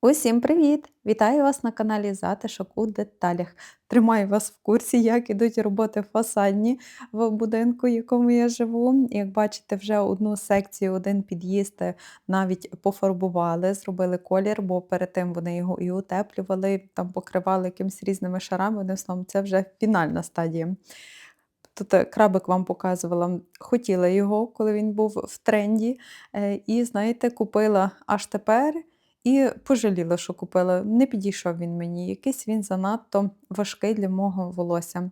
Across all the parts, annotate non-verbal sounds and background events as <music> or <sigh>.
Усім привіт! Вітаю вас на каналі Затишок у деталях. Тримаю вас в курсі, як ідуть роботи фасадні в будинку, в якому я живу. Як бачите, вже одну секцію, один під'їзд е, навіть пофарбували, зробили колір, бо перед тим вони його і утеплювали, там покривали якимись різними шарами. Одним словом, це вже фінальна стадія. Тут е, крабик вам показувала, хотіла його, коли він був в тренді. Е, І, знаєте, купила аж тепер. І пожаліла, що купила. Не підійшов він мені. Якийсь він занадто важкий для мого волосся.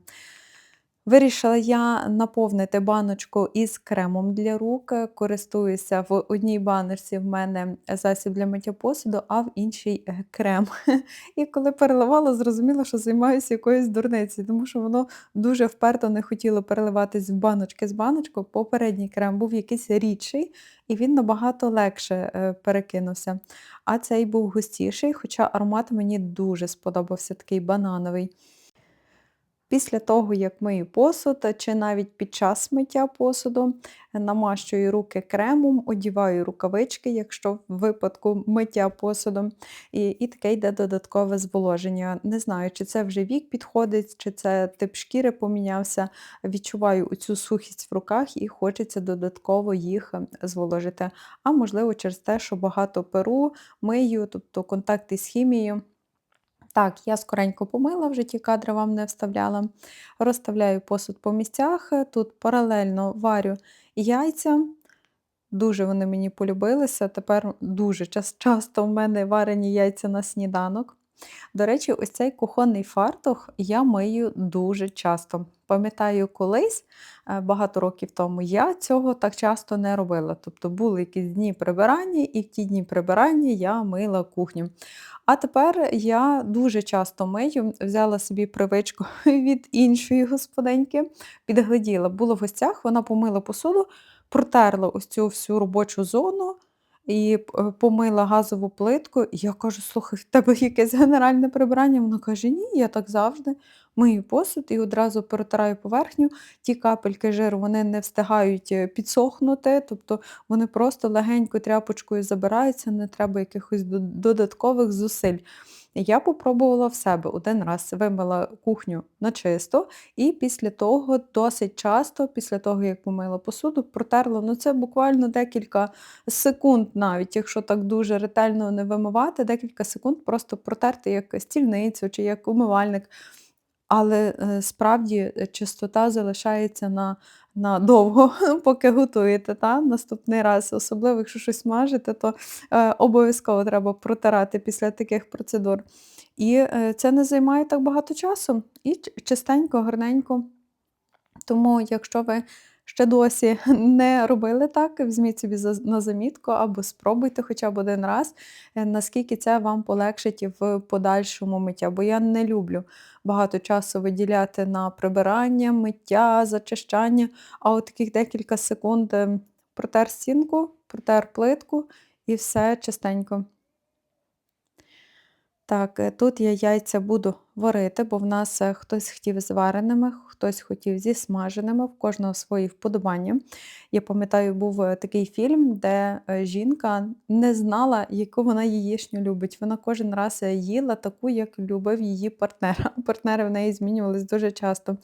Вирішила я наповнити баночку із кремом для рук. Е, Користуюся в одній баночці в мене засіб для миття посуду, а в іншій е, крем. <laughs> І коли переливала, зрозуміла, що займаюся якоюсь дурницею, тому що воно дуже вперто не хотіло переливатись в баночки з баночку. Попередній крем був якийсь рідший, і він набагато легше е, перекинувся. А цей був густіший, хоча аромат мені дуже сподобався, такий банановий. Після того, як мию посуд, чи навіть під час миття посуду, намащую руки кремом, одіваю рукавички, якщо в випадку миття посуду, і і таке йде додаткове зволоження. Не знаю, чи це вже вік підходить, чи це тип шкіри помінявся. Відчуваю оцю сухість в руках і хочеться додатково їх зволожити. А можливо, через те, що багато перу мию, тобто контакти з хімією. Так, я скоренько помила, вже ті кадри вам не вставляла. Розставляю посуд по місцях. Тут паралельно варю яйця. Дуже вони мені полюбилися. Тепер дуже часто в мене варені яйця на сніданок. До речі, ось цей кухонний фартух я мию дуже часто. Пам'ятаю, колись, е, багато років тому, я цього так часто не робила. Тобто були якісь дні прибирання, і в ті дні прибирання я мила кухню. А тепер я дуже часто мию, взяла собі привичку <laughs> від іншої господиньки, підгляділа, була в гостях, вона помила посуду, протерла ось цю всю робочу зону і е, помила газову плитку. я кажу: слухай, в тебе якесь генеральне прибирання? Вона каже: Ні, я так завжди мию посуд і одразу протираю поверхню. Ті капельки жиру вони не встигають е, підсохнути, тобто вони просто легенько тряпочкою забираються, не треба якихось додаткових зусиль. Я попробувала в себе один раз вимила кухню на чисто, і після того досить часто, після того, як помила посуду, протерла. Ну це буквально декілька секунд, навіть якщо так дуже ретельно не вимивати, декілька секунд просто протерти як стільницю чи як умивальник. Але е, справді е, чистота залишається на на довго, <laughs> поки готуєте. Та? Наступний раз, особливо, якщо щось смажите, то е, обов'язково треба протирати після таких процедур. І це не займає так багато часу. І чистенько, гарненько. Тому, якщо ви ще досі <laughs> не робили так, візьміть собі на замітку або спробуйте хоча б один раз, е, наскільки це вам полегшить в подальшому миття. Бо я не люблю багато часу виділяти на прибирання, миття, зачищання, а от таких декілька секунд ем, протер стінку, протер плитку і все чистенько. Так, е, тут я яйця буду варити, бо в нас е, хтось хотів з вареними, хтось хотів зі смаженими, в кожного свої вподобання. Я пам'ятаю, був е, такий фільм, де жінка не знала, яку вона яєчню любить. Вона кожен раз їла таку, як любив її партнер. <laughs> Партнери в неї змінювались дуже часто.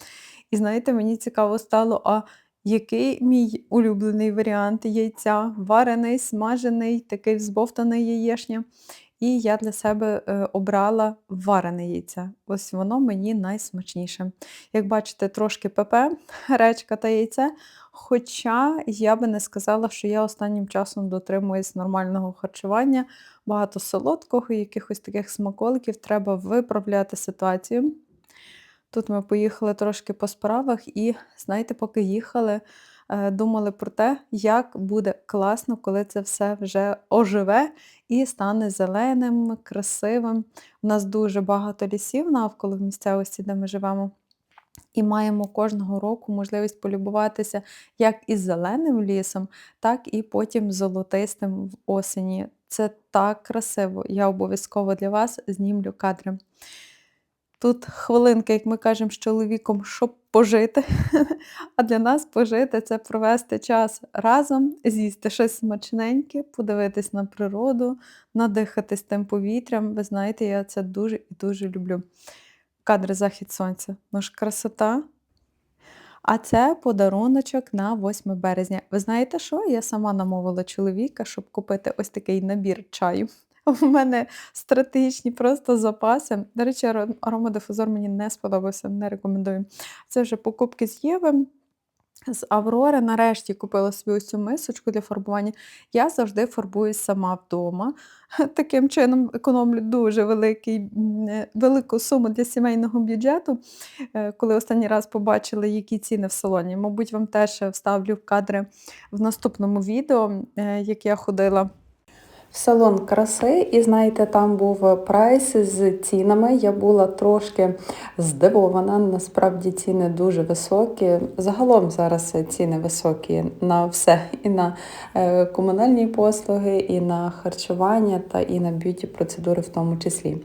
І знаєте, мені цікаво стало, а який мій улюблений варіант яйця? Варений, смажений, такий взбовтаний яєшня. І я для себе е, обрала варене яйце. Ось воно мені найсмачніше. Як бачите, трошки ПП, речка та яйце. Хоча я би не сказала, що я останнім часом дотримуюсь нормального харчування, багато солодкого, якихось таких смаколиків, треба виправляти ситуацію. Тут ми поїхали трошки по справах, і, знаєте, поки їхали, думали про те, як буде класно, коли це все вже оживе і стане зеленим, красивим. У нас дуже багато лісів навколо в місцевості, де ми живемо. І маємо кожного року можливість полюбуватися як із зеленим лісом, так і потім золотистим в осені. Це так красиво. Я обов'язково для вас знімлю кадри. Тут хвилинка, як ми кажемо з чоловіком, щоб пожити. <laughs> А для нас пожити це провести час разом, з'їсти щось смачненьке, подивитись на природу, надихатись тим повітрям. Ви знаєте, я це дуже і дуже люблю. Кадри захід сонця. Ну ж красота. А це подаруночок на 8 березня. Ви знаєте що? Я сама намовила чоловіка, щоб купити ось такий набір чаю. У мене стратегічні просто запаси. До речі, аро- аромадифузор мені не сподобався, не рекомендую. Це вже покупки з Єви. З Аврори нарешті купила собі ось цю мисочку для фарбування. Я завжди фарбуюсь сама вдома. <laughs> Таким чином економлю дуже великий, е, велику суму для сімейного бюджету. Е, Коли останній раз побачили, які ціни в салоні. Мабуть, вам теж вставлю в кадри в наступному відео, е, як я ходила в салон краси, і знаєте, там був прайс з цінами. Я була трошки здивована. Насправді ціни дуже високі. Загалом зараз ціни високі на все, і на е, комунальні послуги, і на харчування, та і на б'юті процедури в тому числі.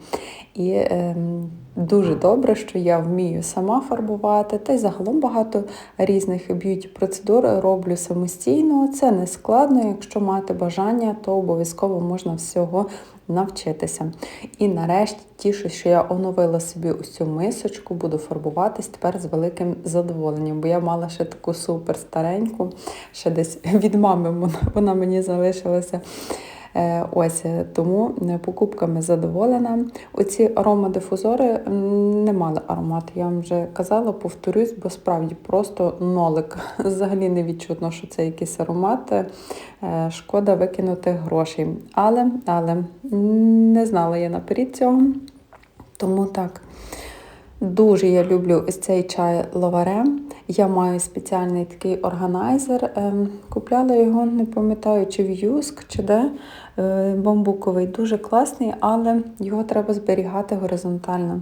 І ем, дуже добре, що я вмію сама фарбувати, та й загалом багато різних б'юті процедур роблю самостійно. Це не складно. Якщо мати бажання, то обов'язково можна всього навчитися. І нарешті тішу, що я оновила собі ось цю мисочку, буду фарбуватись тепер з великим задоволенням, бо я мала ще таку супер стареньку, ще десь від мами вона мені залишилася. Е, Ось е, тому е, покупками задоволена. Оці аромадифузори не мали аромату. Я вам вже казала, повторюсь, бо справді просто нолик. <laughs> Взагалі не відчутно, що це якийсь аромат. Шкода викинути грошей. Але, але не знала я наперед цього. Тому так. Дуже я люблю ось цей чай лаваре. Я маю спеціальний такий органайзер. Ем, Купляла його, не пам'ятаю, чи в Юск, чи де Е, бамбуковий. Дуже класний, але його треба зберігати горизонтально.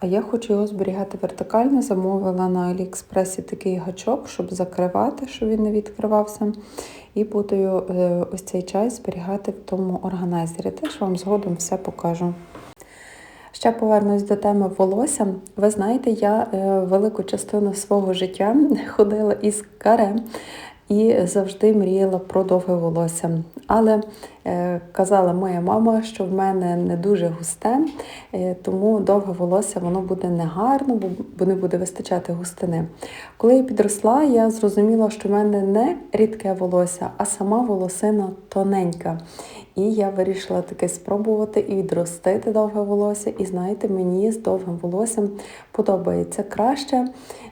А я хочу його зберігати вертикально. Замовила на Аліекспресі такий гачок, щоб закривати, щоб він не відкривався. І буду е, ось цей чай зберігати в тому органайзері. Теж вам згодом все покажу. Ще повернусь до теми волосся. Ви знаєте, я е, велику частину свого життя <laughs> ходила із каре і завжди мріяла про довге волосся. Але е, казала моя мама, що в мене не дуже густе, е, тому довге волосся воно буде негарно, бо, бо не буде вистачати густини. Коли я підросла, я зрозуміла, що в мене не рідке волосся, а сама волосина тоненька. І я вирішила таки спробувати і відростити довге волосся. І знаєте, мені з довгим волоссям подобається краще.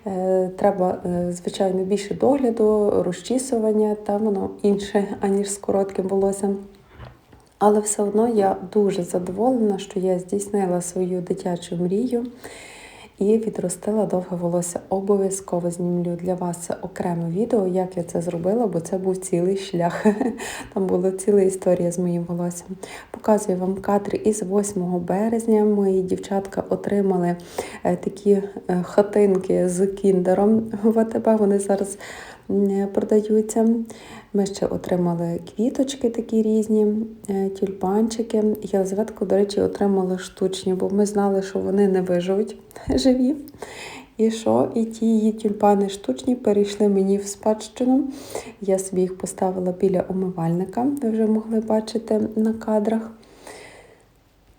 Е, Треба, е, звичайно, більше догляду, розчісування, та воно інше, аніж з коротким волоссям. Але все одно я дуже задоволена, що я здійснила свою дитячу мрію і відростила довге волосся. Обов'язково знімлю для вас окреме відео, як я це зробила, бо це був цілий шлях. <laughs> Там була ціла історія з моїм волоссям. Показую вам кадри із 8 березня. Мої дівчатка отримали е, такі е, хатинки з кіндером <laughs> в АТБ. Вони зараз продаються. Ми ще отримали квіточки такі різні, е, тюльпанчики. Єлизаветку, до речі, отримали штучні, бо ми знали, що вони не виживуть <laughs> живі. І що? І ті її тюльпани штучні перейшли мені в спадщину. Я собі їх поставила біля умивальника, ви вже могли бачити на кадрах.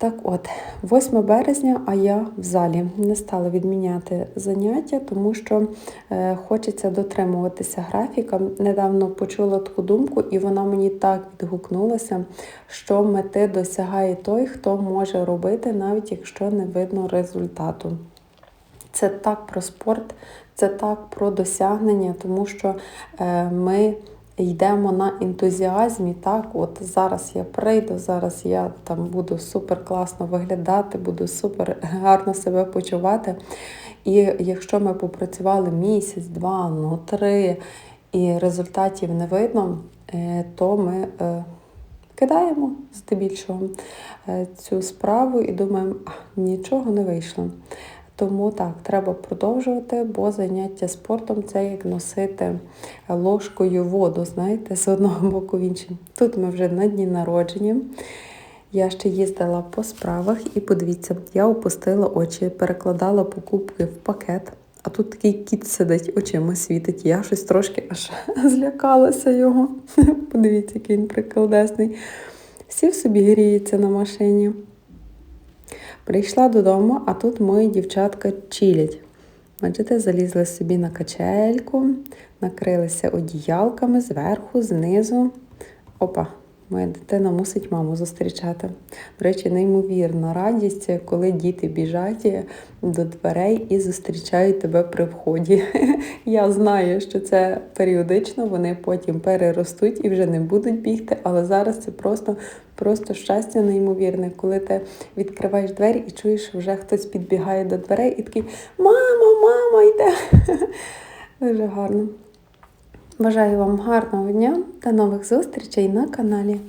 Так от, 8 березня, а я в залі не стала відміняти заняття, тому що е, хочеться дотримуватися графіка. Недавно почула таку думку, і вона мені так відгукнулася, що мети досягає той, хто може робити, навіть якщо не видно результату. Це так про спорт, це так про досягнення, тому що е, ми йдемо на ентузіазмі. Так, от зараз я прийду, зараз я там буду супер класно виглядати, буду супер гарно себе почувати. І якщо ми попрацювали місяць, два, ну три, і результатів не видно, е, то ми. е, Кидаємо здебільшого е, цю справу і думаємо, нічого не вийшло. Тому так, треба продовжувати, бо заняття спортом це як носити ложкою воду, знаєте, з одного <laughs> боку в інший. Тут ми вже на дні народження. Я ще їздила по справах і подивіться, я опустила очі, перекладала покупки в пакет. А тут такий кіт сидить, очима світить. Я щось трошки аж <laughs> злякалася його. <laughs> Подивіться, який він приколдесний. Сів собі гріється на машині. Прийшла додому, а тут мої дівчатка чилять. Бачите, залізли собі на качельку, накрилися одіялками зверху, знизу. Опа, моя дитина мусить маму зустрічати. До речі, неймовірна радість, коли діти біжать до дверей і зустрічають тебе при вході. <laughs> Я знаю, що це періодично, вони потім переростуть і вже не будуть бігти, але зараз це просто, просто щастя неймовірне, коли ти відкриваєш двері і чуєш, що вже хтось підбігає до дверей і такий Мама, мама, йде. <laughs> Дуже гарно. Бажаю вам гарного дня та нових зустрічей на каналі.